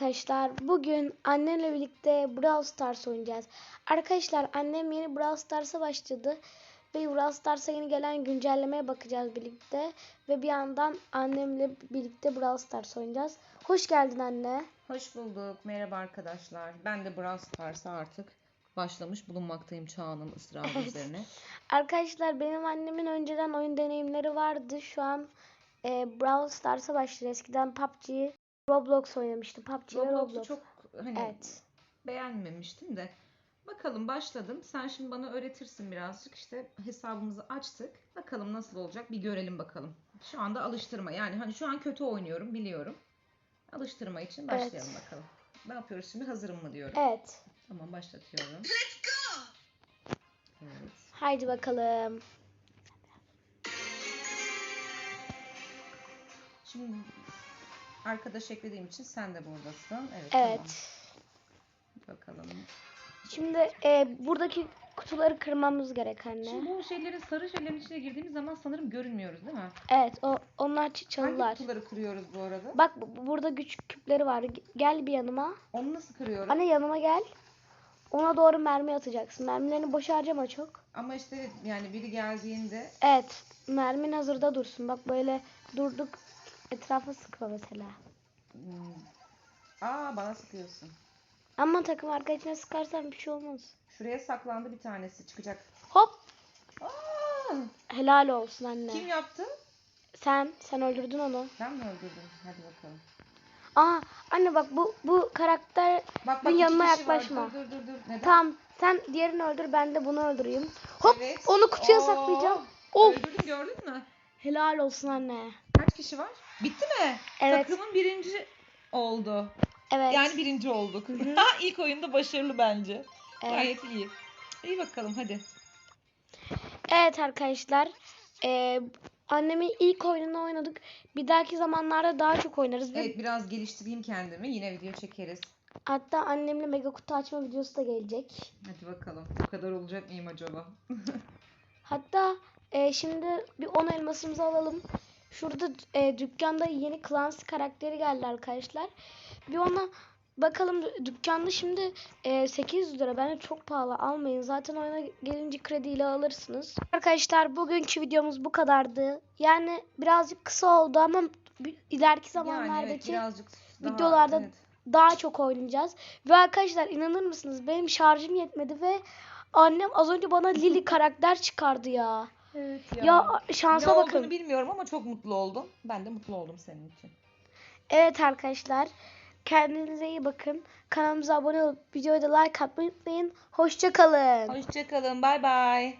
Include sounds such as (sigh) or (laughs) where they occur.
arkadaşlar. Bugün annemle birlikte Brawl Stars oynayacağız. Arkadaşlar annem yeni Brawl Stars'a başladı. Ve Brawl Stars'a yeni gelen güncellemeye bakacağız birlikte. Ve bir yandan annemle birlikte Brawl Stars oynayacağız. Hoş geldin anne. Hoş bulduk. Merhaba arkadaşlar. Ben de Brawl Stars'a artık başlamış bulunmaktayım Çağan'ın ısrarı Evet. üzerine. Arkadaşlar benim annemin önceden oyun deneyimleri vardı. Şu an e, Brawl Stars'a başladı. Eskiden PUBG, Roblox oynamıştı. PUBG Roblox'u Roblox. çok hani Evet. beğenmemiştim de. Bakalım başladım. Sen şimdi bana öğretirsin birazcık. İşte hesabımızı açtık. Bakalım nasıl olacak bir görelim bakalım. Şu anda alıştırma. Yani hani şu an kötü oynuyorum biliyorum. Alıştırma için Evet. başlayalım bakalım. Ne yapıyoruz şimdi? Hazırım mı diyorum. Evet. Tamam başlatıyorum. Evet. Haydi bakalım. Şimdi arkadaş eklediğim için sen de buradasın. Evet. Evet. Tamam. Bakalım. Şimdi e, buradaki kutuları kırmamız gerek anne. Şimdi bu şeylerin sarı şeylerin içine girdiğimiz zaman sanırım görünmüyoruz değil mi? Evet o onlar Hangi çalılar. kutuları kırıyoruz bu arada? Bak bu- burada küçük küpleri var. Gel bir yanıma. Onu nasıl kırıyorum? Anne yanıma gel. Ona doğru mermi atacaksın. Mermilerini boş harcama çok. Ama işte yani biri geldiğinde Evet. Mermin hazırda dursun. Bak böyle durduk. Etrafa sıkma mesela. hmm, aa bana sıkıyorsun. Ama takım arkadaşına sıkarsan bir şey olmaz. Şuraya saklandı bir tanesi çıkacak. Hop. Aa, Helal olsun anne. kim yaptı? Sen. Sen öldürdün onu. Ben mi öldürdüm? Hadi bakalım. Aa anne bak bu bu karakter Bak bak iki kişi var. yaklaşma. Dur dur dur. Neden? Tamam sen diğerini öldür ben de bunu öldüreyim. Hop Evet. onu kutuya Oo, saklayacağım. Of Öldürdün gördün mü? helal olsun anne. Kişi var? Bitti mi? Evet. Takımın birinci oldu. Evet. Yani birinci olduk. (laughs) İlk oyunda başarılı bence. evet. Gayet iyi. İyi bakalım hadi. Evet arkadaşlar. Eee annemin ilk oyununu oynadık. Bir dahaki zamanlarda daha çok oynarız. Ve Evet biraz geliştireyim kendimi. Yine video çekeriz. Hatta annemle mega kutu açma videosu da gelecek. Hadi bakalım. Bu kadar olacak mıyım acaba? (laughs) Hatta eee, şimdi bir 10 elmasımızı alalım. Şurada eee, dükkanda yeni Clancy karakteri geldi arkadaşlar. Bir ona bakalım dü- dükkanda şimdi eee, 800 lira. Bence çok pahalı almayın. Zaten oyuna gelince krediyle alırsınız. Arkadaşlar bugünkü videomuz bu kadardı. Yani birazcık kısa oldu ama ileriki yani zamanlardaki evet birazcık daha, videolarda evet. daha çok oynayacağız. Ve arkadaşlar inanır mısınız benim şarjım yetmedi ve annem az önce bana Lily (laughs) karakter çıkardı ya. Evet Ya, şansa ne bakın. olduğunu bilmiyorum ama çok mutlu oldum. Ben de mutlu oldum senin için. Evet arkadaşlar kendinize iyi bakın. Kanalımıza abone olup videoya da like atmayı unutmayın. Hoşça kalın. Hoşçakalın. Bay bay.